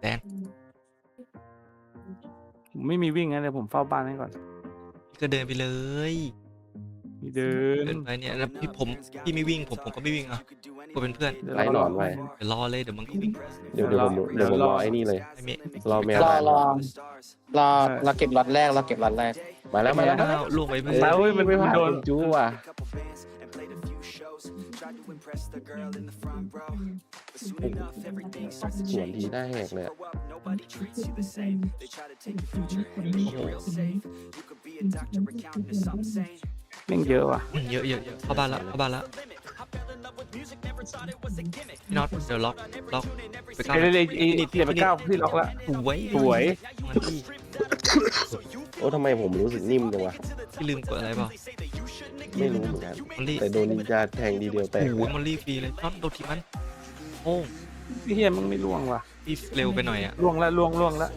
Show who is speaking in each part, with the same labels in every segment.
Speaker 1: แดน
Speaker 2: ผมไม่มีวิ่งนะเดี๋ยวผมเฝ้าบ้านให้ก่อน
Speaker 1: พี่ก็เดินไปเลย
Speaker 2: มีเดิน
Speaker 1: เดินไปเนี่ยแล้วพี่ผมพี่ไม่วิ่งผมผมก็ไม่วิ่งอะกูเป็นเพื่อน
Speaker 2: ดี๋ยว
Speaker 3: ไล่หนอนไว้
Speaker 1: เดี๋ยวรอเลยเดี๋ยวมันก็วิ่ง
Speaker 3: เดี๋ยวเดี๋ยวผมเดี๋ยวผมรอไอ้นี่เลย
Speaker 1: ไอ้เมฆ
Speaker 3: รอแมว
Speaker 4: รอ
Speaker 3: ตาย
Speaker 4: รอรอเราเก็บล็อตแรกเราเก็บล็อตแรก
Speaker 3: มาแล้วมาแล้ว
Speaker 1: อ้าวล่วงไปเพื่อน
Speaker 2: แล้ว เว้ยมัน
Speaker 3: ไม่ผ่าน
Speaker 2: โดน
Speaker 3: คุณจูว่ะสวนทีหน้าแหกเลยอะ
Speaker 2: แม่งเยอะว่ะ
Speaker 1: อืมเยอะเยอะเยอะเข้าบ้านแล้วเข้าบ้านแล้วพี่น็อตเดี๋ยวล็อกล็อกไปก้าว
Speaker 2: เอ้ยเลยไอ้เสียไปเก้าที่ล็อกละ
Speaker 1: สวย
Speaker 2: สวย
Speaker 1: มันพี่
Speaker 3: โอ้ทำไมผมรู้สึกนิ่มจังวะ
Speaker 1: พี่ลืมกดอะไรเปล่า
Speaker 3: ไม่รู้เหมือนกัน
Speaker 1: มันรี
Speaker 3: แต่โดนนินจาแทงดีเดียวแตก
Speaker 1: โอ้โหมันรีฟรีเลยน็อตโดนทีมันโอ้
Speaker 2: พี่เฮียมึงไม่ล่วงว่ะ
Speaker 1: รีฟเร็วไปหน่อยอะ
Speaker 2: ล่วงละล่วงล่วงละ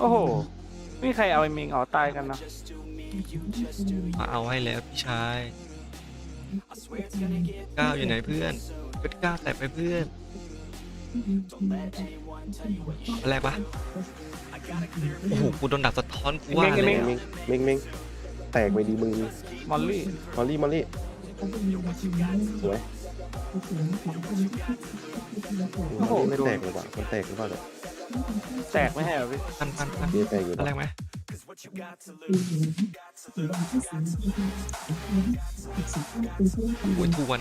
Speaker 2: โอ้โหไม่มีใครเอาไอ้เมงออกตายกันเนาะ
Speaker 1: มาเอาให้แล้วพี่ชายก้าวอยู่ไหนเพื่อนเป็นก้าวแตกไปเพื่อนอะไรปะโอ้โหกูโดนดักสะท้อนกูว่า
Speaker 2: ไอ้
Speaker 1: เล
Speaker 2: เม
Speaker 1: ย
Speaker 2: ง
Speaker 1: อะ
Speaker 3: เม้งเม้งเม้ง แตกไปดีมือ
Speaker 2: มอลลี่
Speaker 3: มอลลี่มอลลี่สวย
Speaker 2: โอ้โห
Speaker 3: ไม่แตกเลยว่ะมันแตกหรือเปล่าเนี่ย
Speaker 2: แตกไม่ใช่เหรอพี่
Speaker 1: พันพันพัน
Speaker 3: เดี๋ยวแตกอยู่
Speaker 1: อะไร
Speaker 3: นะ
Speaker 1: ไหมโอ้ยทวน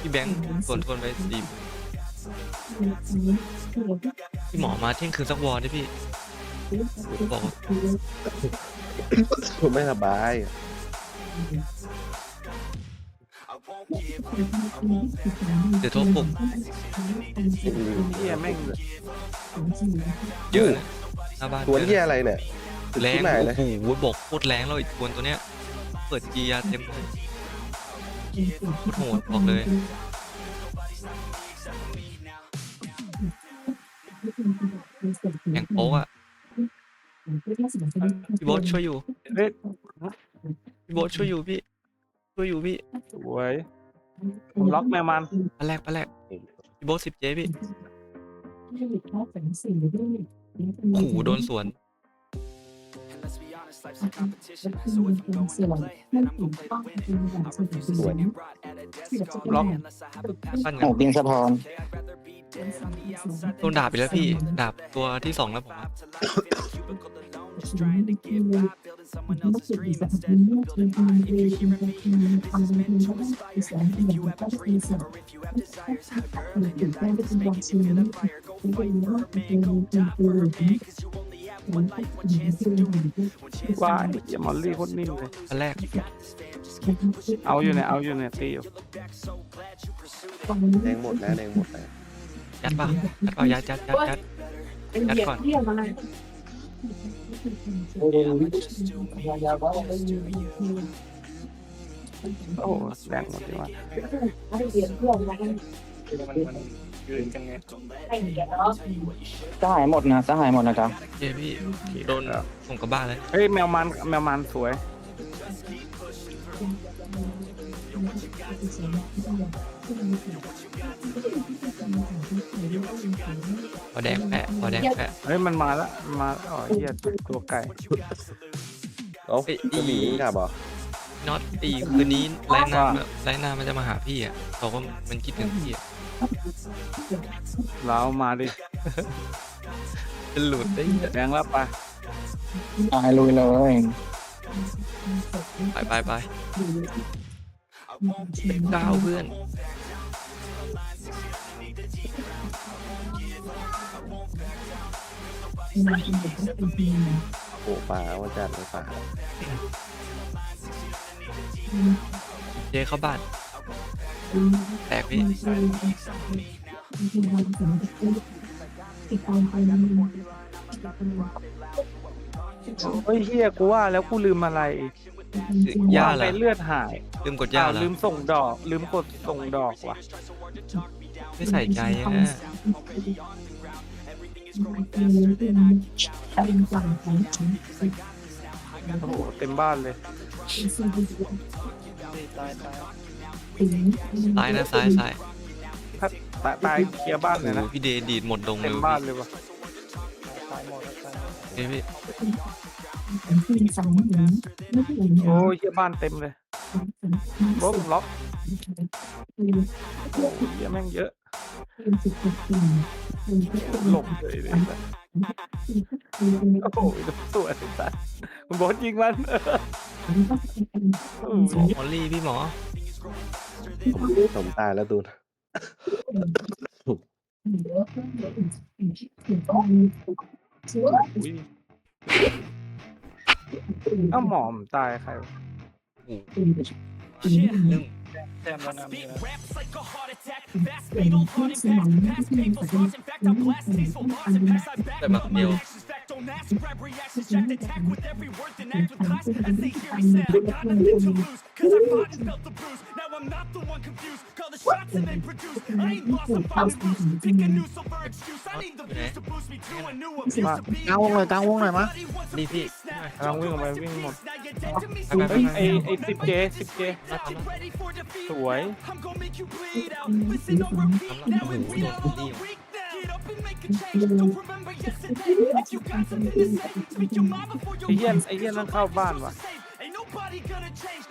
Speaker 1: พี่แบงค์ส่วนทวนไปสี่พี่หมอมาเที่ยงคืนสักวอร์ดิพี่บอกว่า
Speaker 3: ผมไม่สบาย
Speaker 1: เดี๋ยวโทรปลุก
Speaker 2: เฮียแม่ง
Speaker 1: เยอะนะหน้าบ้าน
Speaker 3: สวนเหียอะไรเนี่ย
Speaker 1: แรง
Speaker 3: ที่ไหนเลย
Speaker 1: โอ้โหบอกโคตรแรงแล้วไอ้ทวนตัวเนี้ย เปิดจียาเต็มเลยโคตรโหดบอกเลย แข่งโป๊กอะ พี่โบ๊ทช่วยอยู่
Speaker 2: เฮ้ย
Speaker 1: พี่โบ๊ทช่วยอยู่พี่ช่วยอยู่พี่
Speaker 2: สวยผมล็อกแมวมัน
Speaker 1: อันแรกอันแรกพี่โบ๊ทสิบเจพี่โอ้โหโดนสวน
Speaker 3: สวย
Speaker 2: ล็อก
Speaker 1: ปั้น
Speaker 4: โอ้บิงสะพร
Speaker 1: โดนดาบไปแล้วพี่ ดาบตัวที่สองแล้วผมอะ
Speaker 2: ว่าไอ้เหี้ ยมอลลี่โคตรนิ่มเลย
Speaker 1: อันแรก
Speaker 2: เอาอยู่เนี่ยเอาอยู่เนี่ยตีอยู่
Speaker 3: แดงหมดนะแดงหมดนะ
Speaker 1: ยัดป่ะยัดป่ะยัดยัดยัดยัด ยัดก่อน
Speaker 2: โอ้โหแรงหมดเลยว่ะ
Speaker 4: สหายหมดนะสหายหมดนะจ๊ะ
Speaker 1: เย้พี่โดนส่งกลับบ้านเลย
Speaker 2: เฮ้ยแมวมันแมวมันสวย
Speaker 1: พอแดงแปะพอแดงแปะ
Speaker 2: เฮ้ยมันมาแล้วมันมาอ๋อเฮียตัวไก่
Speaker 3: เอ้า
Speaker 1: เอ้ย
Speaker 3: จะหนีกลับเหรอ
Speaker 1: น็อตตีคืนนี้ไลน์หน้าไลน์หน้ามันจะมาหาพี่อะบอกว่ามันคิดถึงพี่อะ
Speaker 2: เรามาดิ
Speaker 1: เป็นหลุดได้
Speaker 2: แดงแล้วไป
Speaker 4: ตายลุยเลย
Speaker 1: ไปไปไปเก้าเพื่อน
Speaker 3: โอ้ป่าวันจันทร์เลยป่า
Speaker 1: เจเข้าบ้าน แตกพี่
Speaker 2: เฮ้ยเฮียกูว่าแล้วกูลืมอะไร
Speaker 1: ย่า
Speaker 2: ว่า
Speaker 1: เหร
Speaker 2: ไป
Speaker 1: อ
Speaker 2: เลือดหาย
Speaker 1: ลืมกดย่า
Speaker 2: อ้าว
Speaker 1: เหรอ
Speaker 2: ลืมส่งดอก ลืมกดส่งดอกว่ะ
Speaker 1: ไม่ใส่ใจอะ
Speaker 2: โอ้โหเต็มบ้านเลย
Speaker 1: ซ้ายนะซ้ายซ้าย
Speaker 2: ถ้าตายตายเคลียร์บ้านเลย
Speaker 1: โอ้
Speaker 2: นะ
Speaker 1: โหพี่เดย์ดีดหมดดงเล
Speaker 2: เต็
Speaker 1: ย
Speaker 2: ม
Speaker 1: ว่ะ
Speaker 2: บ้าน
Speaker 1: พี่
Speaker 2: เลยว่ะ
Speaker 1: พี่พี่
Speaker 2: โอ้ยเหี้ยบ้านเต็มเลยล็อกล็อกโอ้ยเหี้ยแม่งเยอะ หลบเลยเลยโอ้โหตัวไอ้สัสคุณบอสยิงมันโอ้โห
Speaker 1: มอลลี่พี่หมอ
Speaker 3: สมตายแล้วตูน
Speaker 2: อุ้ยเอ้าหมอมตายใครวะ
Speaker 1: นึ่ง
Speaker 2: แต้มแล้วนะมีนะ
Speaker 5: Raps like a heart attack, fast fatal heart impact, past painful scars. In fact, I blast tasteful bars and pass. I back
Speaker 1: That
Speaker 5: up
Speaker 1: must
Speaker 5: my
Speaker 1: be a-
Speaker 5: actions back. Don't ask, grab reactions, jacked attack with every word, then act with class. As they hear me say, I got nothing to lose, cause I fought and felt the bruise. Now I'm not the one confused. Call the shots and they produce. I ain't lost, I'm fighting loose. Pick a new silver excuse. I need the views to boost me to a new abuse. of being
Speaker 6: กลางวงหน่อยกลางวงหน่อยมะ
Speaker 5: Everybody wants a
Speaker 1: ดีพี่
Speaker 5: piece now.
Speaker 2: กำลังวิ่งออกไปวิ่งหมด
Speaker 5: Now you're dead to me,
Speaker 1: ไปไป
Speaker 5: so
Speaker 1: ไป
Speaker 2: เฮ้ย
Speaker 1: ไป
Speaker 2: ไอไอสิบเจสิบเจ
Speaker 5: Get ready for defeat.
Speaker 2: สวย
Speaker 5: I'm gonna make you bleed out. Listen, don't repeat. Now and we are all weak now. Get up and make a change. Don't remember yesterday. If you got something to say, speak your mind before your
Speaker 2: ไอเหี้ย
Speaker 5: words
Speaker 2: ไอเหี้ยนั่นเข้าบ้านวะ
Speaker 5: Ain't nobody gonna change.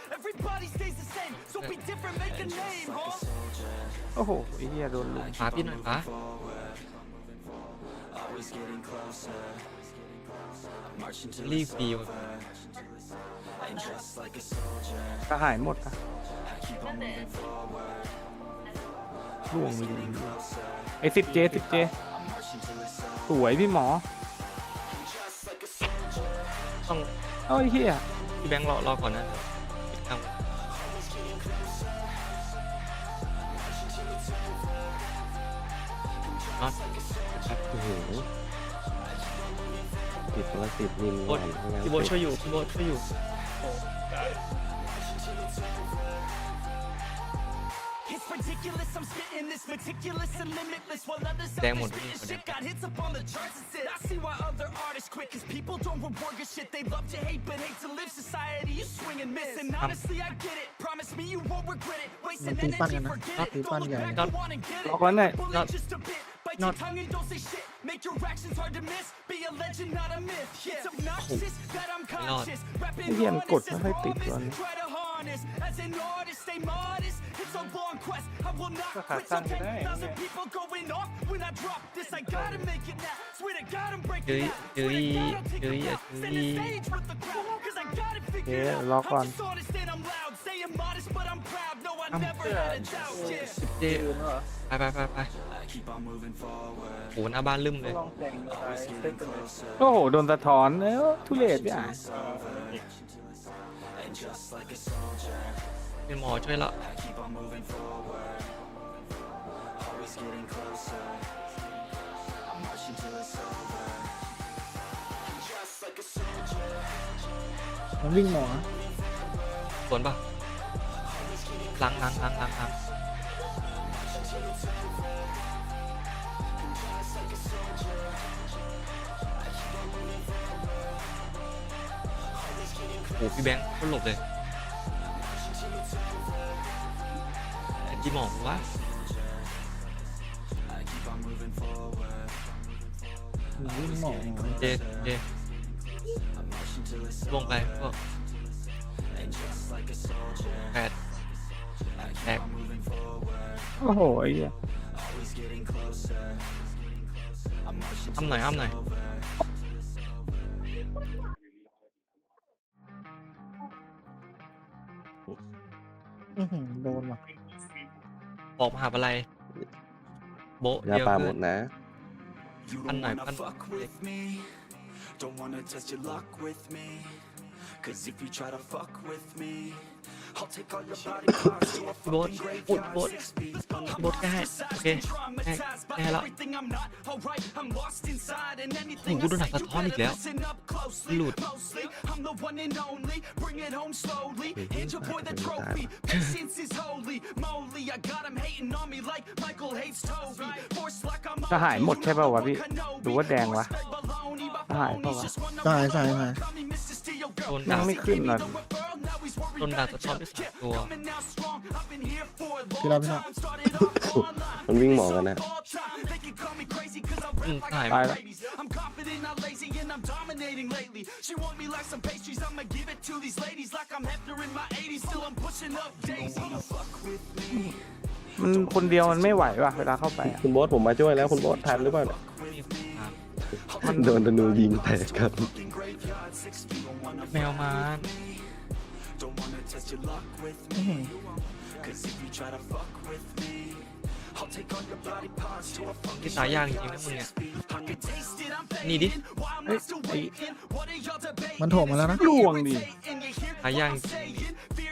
Speaker 2: โอ้โหไอเหี้ยโดนลุม
Speaker 1: ฟ้าพี่หน่อยฟ้ารีบฟีว
Speaker 2: กระหายหมดอะล่วงเลยไอสิบเจสิบเจสวยพี่หมอ
Speaker 1: ต้อง
Speaker 2: เอ้ยเฮีย
Speaker 1: พี่แบงค์รอรอก่อนนะปิด
Speaker 3: ติดตัวติดนิน
Speaker 1: โบ
Speaker 3: ห
Speaker 1: ท
Speaker 3: วานทั้งนั้น
Speaker 1: พี่โบทช่วยอยู่พี่โบทช่วยอยู่
Speaker 5: It's ridiculous, I'm spitting this meticulous and limitless While others out
Speaker 1: Damn
Speaker 5: there
Speaker 1: one,
Speaker 5: spitting
Speaker 1: one,
Speaker 5: shit Got hits up on the charts and shit I see why other artists quit Cause people don't reward good shit They love to hate but hate to live Society, you swing and miss And honestly, I get it Promise me you won't regret it Wasting
Speaker 6: มันตีปั้น
Speaker 5: energy,
Speaker 6: กันนะ
Speaker 5: forget
Speaker 6: รอบ
Speaker 5: it
Speaker 6: ตี
Speaker 5: Don't
Speaker 6: ปั้น
Speaker 5: look
Speaker 6: ใหญ่
Speaker 5: back,
Speaker 6: นะ
Speaker 5: go on and get
Speaker 2: ล็อก
Speaker 5: it
Speaker 2: ไว้หน่อย
Speaker 5: Believe
Speaker 1: Not-
Speaker 5: just a bit Bite your tongue and don't say shit Make your actions hard to miss Be a legend, not a myth It's obnoxious that I'm conscious Rapping
Speaker 2: ไอเหี้ยมันกด
Speaker 5: honest
Speaker 2: ไม่
Speaker 5: as
Speaker 2: ค่อยติด
Speaker 5: promise
Speaker 2: ตัวนี้
Speaker 5: Try to harness as an artist, stay modest. It's a long quest, I will not
Speaker 2: Sa
Speaker 5: quit. So
Speaker 2: katan ka na eh,
Speaker 5: 10,000
Speaker 2: okay.
Speaker 5: people going off when I drop this. I gotta make it now. Swear to God, I'm breaking
Speaker 1: Yuri,
Speaker 5: out. Swear to
Speaker 1: Yuri,
Speaker 5: God, I'll take
Speaker 1: Yuri,
Speaker 5: a bow. Center
Speaker 1: Yuri.
Speaker 5: stage with the crowd, 'cause I got it figured
Speaker 2: Yeah,
Speaker 5: out.
Speaker 2: lock
Speaker 5: I'm
Speaker 2: on.
Speaker 5: just honest and I'm loud. Saying modest, but I'm proud. No, I never had a doubt. Yeah.
Speaker 1: เจไปไปไปไปโหหน้าบ้านลืมเลย
Speaker 2: โอ้โห โดนสะท้อนเอ้ยทุเรศพี่อะ
Speaker 1: เป็นหมอช่วยละ
Speaker 6: มันวิ่งหมอ
Speaker 1: สวนปะล้างล้างล้างล้างล้างโอ้พี่แบงค์ก็หลบเลย ที่หมอกวะ
Speaker 6: มันวิ่งหมอ
Speaker 1: เจเจลงไปพวกแปดแตก
Speaker 2: โอ้โหไอ้เหี้ย
Speaker 1: อ้ำหน่อยอ้ำหน่อย
Speaker 6: อื้อหือโดนว่ะ
Speaker 1: บอกมหาอะไรโบะ
Speaker 3: ยา
Speaker 1: เดียว
Speaker 3: ป่าห
Speaker 1: เล
Speaker 3: ม
Speaker 1: ย
Speaker 3: ดนะ
Speaker 7: You
Speaker 1: Ăn
Speaker 7: don't
Speaker 1: này,
Speaker 7: wanna
Speaker 1: ăn-
Speaker 7: fuck with me Don't wanna test your luck with me Cause if you try to fuck with me I'll take all your body parts to a
Speaker 1: พี่โบ๊ท
Speaker 7: fucking
Speaker 1: พูดโบ๊ท
Speaker 7: graveyard Six feet
Speaker 1: โบ๊ทแก้ให้โอเคแก้แก้แล้ว
Speaker 5: Everything I'm not, alright, I'm lost inside and
Speaker 1: โอ้
Speaker 5: anything
Speaker 1: โหกูโดน
Speaker 5: I
Speaker 1: หัก
Speaker 5: say
Speaker 1: สะ
Speaker 5: you
Speaker 1: ท้อนอีก
Speaker 5: better
Speaker 1: แล้ว
Speaker 5: listen up closely.
Speaker 1: หลุด
Speaker 5: Mostly, I'm the one and only. Bring it home slowly.
Speaker 3: Wait,
Speaker 5: Hand your boy the
Speaker 3: who's that?
Speaker 5: trophy. Patience is holy. Moly, I got him hating on me like Michael hates Toby. Force like I'm
Speaker 2: ทหารหมดใช่ป่าววะพี่หรือว่าแดงวะทหารเปล่าวะ
Speaker 6: ตายตายตาย
Speaker 1: โดน
Speaker 2: ยั
Speaker 1: ดางบ
Speaker 2: ไม่ขึ้นเลย
Speaker 1: โดนดาบสะท้อนไปสามตัว
Speaker 6: พี่รับพี่รับ
Speaker 3: มันวิ่งหมอกันนะ
Speaker 1: อืมถ่าย
Speaker 2: ตายแล้ว
Speaker 5: I'm confident confident, not lazy, and I'm dominating lately. She want me like some pastries, I'ma give it to these ladies like I'm Hefner in my 80s. Still I'm pushing up daisies. Fuck with me.
Speaker 2: มันคนเดียวมันไม่ไหวว่ะเวลาเข้าไปอะ
Speaker 3: คุณโบอสผมมาช่วยแล้วคุณโบอสทันหรือเปล่าเนี่ย
Speaker 1: ครับ
Speaker 3: โดนธนูยิงแตกครับ
Speaker 1: แมวมาร
Speaker 7: Don't wanna test your luck with
Speaker 6: อื้อ
Speaker 7: me.
Speaker 6: หือ
Speaker 7: Cause if you try to fuck with me, I'll take all your body parts to a
Speaker 1: ที่
Speaker 7: fucking
Speaker 1: ตายยากจริงๆนะมึงเนี่ย
Speaker 7: I can taste it, I'm
Speaker 1: นี่ดิ
Speaker 5: Why am I still waiting? What are y'all debating?
Speaker 6: มันโถมมาแล้วนะ
Speaker 2: ล่วงดิ
Speaker 5: And you hear
Speaker 1: ตายยาก
Speaker 5: saying? Fear got 'em
Speaker 1: นี่ดิ
Speaker 5: shaking. You won't ever find a fucker like me in the making.
Speaker 1: Ramen.
Speaker 5: Bite me And you'll break 'em. Your teeth will be vacant. I don't need to be patient, man. I breed entertainment from the streets, not the
Speaker 1: ออกออก
Speaker 5: basement.
Speaker 1: เพื่อน
Speaker 5: Oh, see,
Speaker 1: ลง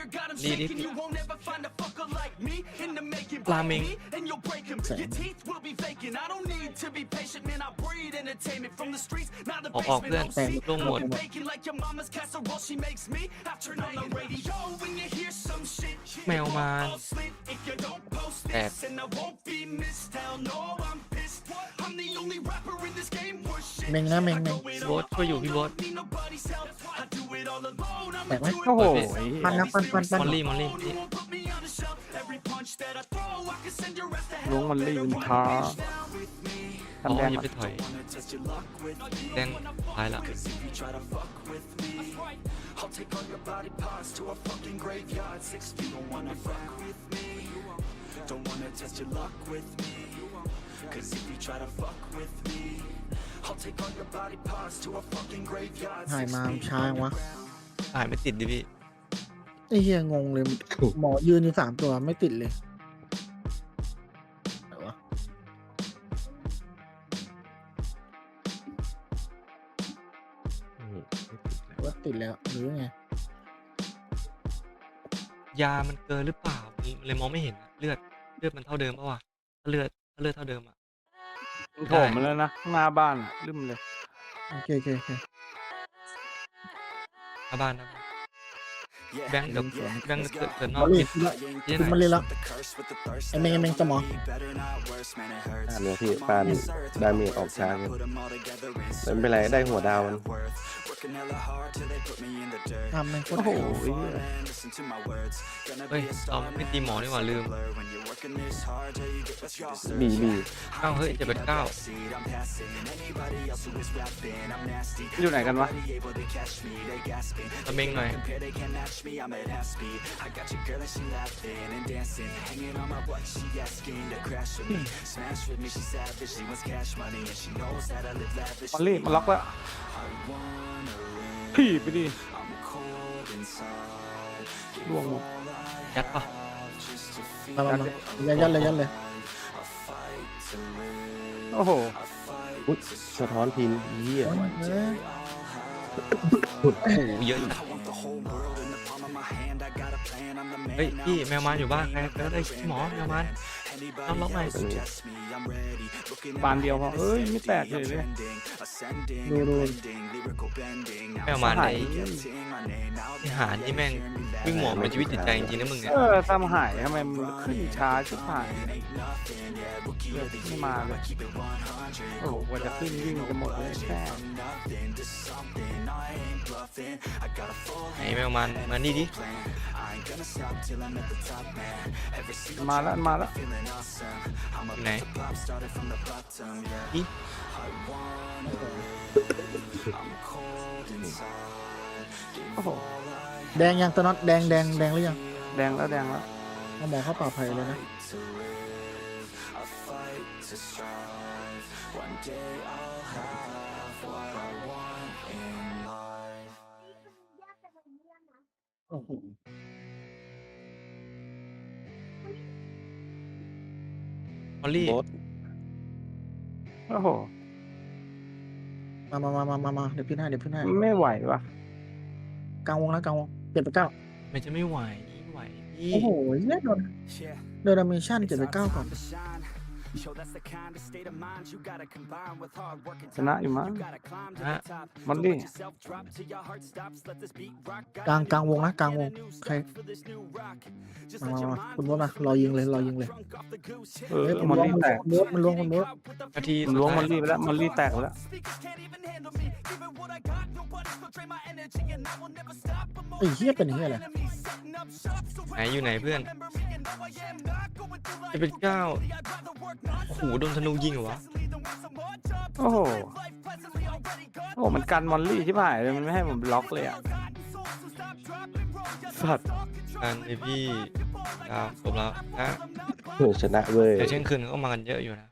Speaker 1: หมด
Speaker 5: you're baking like your mama's casserole. She makes me. I turn on the radio when you hear some shit.
Speaker 1: แมวมาร
Speaker 5: I'll slip if you don't post
Speaker 1: แตก
Speaker 5: this, and I won't be missed. Hell no, I'm pissed. I'm the only rapper in this game worth shit.
Speaker 6: เมงนะเมง
Speaker 5: I
Speaker 6: เมง
Speaker 5: go it
Speaker 1: โบสช่วยอยู่พี่โบส
Speaker 5: Need nobody's help. I do it all alone. I'm
Speaker 6: แตกไหม
Speaker 2: โอ้โห
Speaker 6: ปันนะปันปันปัน
Speaker 1: มอลลี่มอลลี่นี่
Speaker 5: won't put me on the shelf. Every punch that I throw, I can send your ass to
Speaker 2: ลุง
Speaker 5: hell.
Speaker 2: มันรีบมันท้า
Speaker 1: อ๋อ
Speaker 2: ทำแดง
Speaker 1: อย่า
Speaker 2: ก่อน
Speaker 1: ไปถอย
Speaker 7: wanna test your luck with me.
Speaker 1: แดงตายละ
Speaker 7: Cause if you try to fuck with me, I'll take all your body parts to a fucking graveyard. Six feet, don't wanna fuck with me. Don't wanna test your luck with me. Cause if you try to fuck with me, I'll take all your body parts to a fucking graveyard.
Speaker 6: ถ่าย
Speaker 7: Six
Speaker 6: มา
Speaker 7: feet,
Speaker 6: ช้างวะ
Speaker 1: ถ่ายไม่ติดดิพี่
Speaker 6: ไอ้เหี้ยงงเลยหมอยืนอยู่สามตัวไม่ติดเลยไหนวะ
Speaker 3: อืม
Speaker 6: ว่าติดแล้วหรือไง
Speaker 1: ยามันเกินหรือเปล่ามันเลยมองไม่เห็นอะเลือดเลือดมันเท่าเดิมปะวะถ้าเลือด ถ้าเลือดเท่าเดิมอะ
Speaker 2: โถมมาแล้วนะหน้าบ้านอะลืมเลย
Speaker 6: โอเคโอเคโอเค
Speaker 1: หน้าบ้านนะ
Speaker 7: Yeah.
Speaker 1: แบงค์เดี๋ยว
Speaker 7: Yeah.
Speaker 1: แบงค์เกิดเกิดนอ
Speaker 6: มอกลลี่
Speaker 1: คิด
Speaker 6: ละ
Speaker 1: ที่
Speaker 6: คุณ
Speaker 1: ไหน
Speaker 6: มาเลยละ
Speaker 7: The curse with the thirst
Speaker 6: ไอ้เมงไอ้เมงสมอง
Speaker 7: better not worse, man, it hurts.
Speaker 3: อ่านเลยพี่ปานดาเมจออกช้ากัน
Speaker 7: Put 'em all together in
Speaker 3: ไม่เป็นไรได้หัวดาวมัน
Speaker 7: worth. Working hella hard till they put me in the dirt.
Speaker 6: ทำมันโคตร
Speaker 2: โอ้โห
Speaker 6: โห
Speaker 2: เหี้ย
Speaker 7: Listen to my words. Gonna
Speaker 1: เฮ้ย
Speaker 7: be a
Speaker 1: เรา
Speaker 7: star
Speaker 1: ไม่ตีหมอนี่หว่าลืม
Speaker 7: blur when you're working this hard till you get what you deserve.
Speaker 3: บีบี
Speaker 1: เก้าเฮ้ยเจ็ดเป็นเก้า
Speaker 7: Seed, I'm passing anybody else who is rapping. I'm nasty.
Speaker 2: อยู่ไหนกันวะ
Speaker 7: Nobody able to catch me. They gasping.
Speaker 1: ตะเมงหน่อย
Speaker 7: Compare, they can't match me. I'm at half speed. I got your girl and she laughing and dancing, hanging on my butt. She asking to crash with me, smash with me. She savage. She wants cash money and she knows that I live lavish.
Speaker 2: มอลลี่มันล็อกแล้ว
Speaker 7: I wanna live.
Speaker 2: พี่ไปดิ
Speaker 7: I'm cold inside.
Speaker 2: ล่วงหมด
Speaker 1: ยัดปะ
Speaker 7: Just to feel
Speaker 6: มามามายัดยัดเลยยัดเลย
Speaker 7: a fight to live.
Speaker 2: โอ้โห
Speaker 7: A fight
Speaker 3: อุ๊ยสะท้อนพินเยี่ย
Speaker 6: โอ้ยเอ้ย
Speaker 1: โอ้โหเยอะจัง
Speaker 7: I want the whole world in
Speaker 1: เฮ้ย
Speaker 7: now.
Speaker 1: พี่แมวมารอยู่บ้านใครก็ได้หมอแมวมาร
Speaker 7: Anybody
Speaker 1: Ang lokay.
Speaker 7: else suggest me, I'm ready. Looking at
Speaker 2: บาน
Speaker 7: my
Speaker 2: เดียวพอ
Speaker 7: hand,
Speaker 2: เอ้ยไม่แตก
Speaker 7: I'm
Speaker 2: เลยเลย
Speaker 7: trending, ascending,
Speaker 6: No, no.
Speaker 7: blending, lyrical bending. Now
Speaker 1: แมวมารไหน
Speaker 7: getting my name out
Speaker 1: ไอหานี่แม่งวิ่งหมอเป็นชีวิตจิตใจจริงๆนะมึงเนี่ย
Speaker 2: เออทำหายทำไมมันขึ้นช้าชิบหาย
Speaker 7: ain't nothing, yeah. Rookie
Speaker 2: เลือ
Speaker 7: of
Speaker 2: ด
Speaker 7: the
Speaker 2: ไม่
Speaker 7: year,
Speaker 2: มาเลย
Speaker 7: I keep it 100.
Speaker 2: โอ้โหกว่าจะขึ้นวิ่งจะหมดเลยแค่
Speaker 7: From nothing to something, I ain't bluffing. I got a full
Speaker 1: ไหนแมวมารมานี่ดิ
Speaker 7: plan. I ain't gonna stop till I'm at the top, man. Every single
Speaker 2: มาแล้วมาแล้ว
Speaker 7: feeling awesome. I'm a
Speaker 1: Này.
Speaker 7: pop, started from the bottom, yeah.
Speaker 1: Ý.
Speaker 7: I wanna live. I'm cold inside. Give
Speaker 2: โอ้โห
Speaker 6: แดงยังตะน็อตแดงแดงแดงหรือยัง
Speaker 2: แดงแล้วแดงแล้ว
Speaker 6: เอาหมอเข้าป่าไผ่เลยนะ
Speaker 7: to live. A fight to strive. One day I'll have what I want in life.
Speaker 6: โอ้โห
Speaker 1: มอลลี่
Speaker 3: โบส
Speaker 2: โอ้โห
Speaker 6: มามามามามามาเดี๋ยวพี่ให้เดี๋ยวพี่ให้
Speaker 2: ไม่ไหวว่ะ
Speaker 6: กลางวงแล้วกลางวงเปลี่ยนไปเก้า
Speaker 1: มันจะไม่ไหวไม่ไหวพี่
Speaker 6: โอ้โหเนี่ยโดน
Speaker 7: Yeah.
Speaker 6: โดนดาเมชั่นเจ็ดไปเก้าก่อน
Speaker 7: Yo, that's the kind of state of mind you gotta combine with hard work and
Speaker 2: ชนะอยู่มั้ง
Speaker 7: You gotta climb to
Speaker 1: ฮะ
Speaker 7: the top.
Speaker 2: มัน
Speaker 7: Don't
Speaker 2: ดิ
Speaker 7: let yourself drop till your heart stops. Let this beat rock.
Speaker 6: กลาง
Speaker 7: Gotta
Speaker 6: กลางวงนะ
Speaker 7: make
Speaker 6: กลางวง
Speaker 7: a new
Speaker 6: ใคร
Speaker 7: start for this new rock. Just
Speaker 6: มา
Speaker 7: let
Speaker 6: มา
Speaker 7: your
Speaker 6: มา
Speaker 7: mind
Speaker 6: คุณโบทมารอยิงเลยรอยิงเลย
Speaker 7: drunk off the goose.
Speaker 2: เออ
Speaker 6: เฮ้ย
Speaker 2: มันรีบแตก
Speaker 6: คุณโบทมันลวงคุณโบท
Speaker 1: นาที
Speaker 2: มัน
Speaker 1: สุด
Speaker 2: ล้วง
Speaker 1: ท้า
Speaker 2: มัน
Speaker 1: ย
Speaker 2: รีบไปแล้วมันรีบแตกไปแล้ว
Speaker 5: Speakers can't even handle me. Giving what I got, nobody's gonna drain my energy, and I will never stop. I'm
Speaker 6: ไอ้เหี้ยเป็นเหี้ยอะไร
Speaker 5: enemies setting up shop, so
Speaker 1: ไหนอยู่ไหนเพื่อน
Speaker 5: remember me and now I am not going through life
Speaker 1: จะเป็นเก้า
Speaker 5: I'd rather work non
Speaker 1: โอ้โหโดนธนูยิงเหรอวะ
Speaker 5: than want some more job.
Speaker 2: โอ้โห
Speaker 5: Life pleasantly, I'll
Speaker 2: โอ้มันกันมอลลี่ที่ผ่ายเลยมันไม่ให้ผมล็อกเลยอะสัตว์
Speaker 1: การไอพี่ดาวผมแล้วนะ
Speaker 3: ชนะเว้ย
Speaker 1: เดี๋ยวเที่ยงคืนก็มากันเยอะอยู่นะ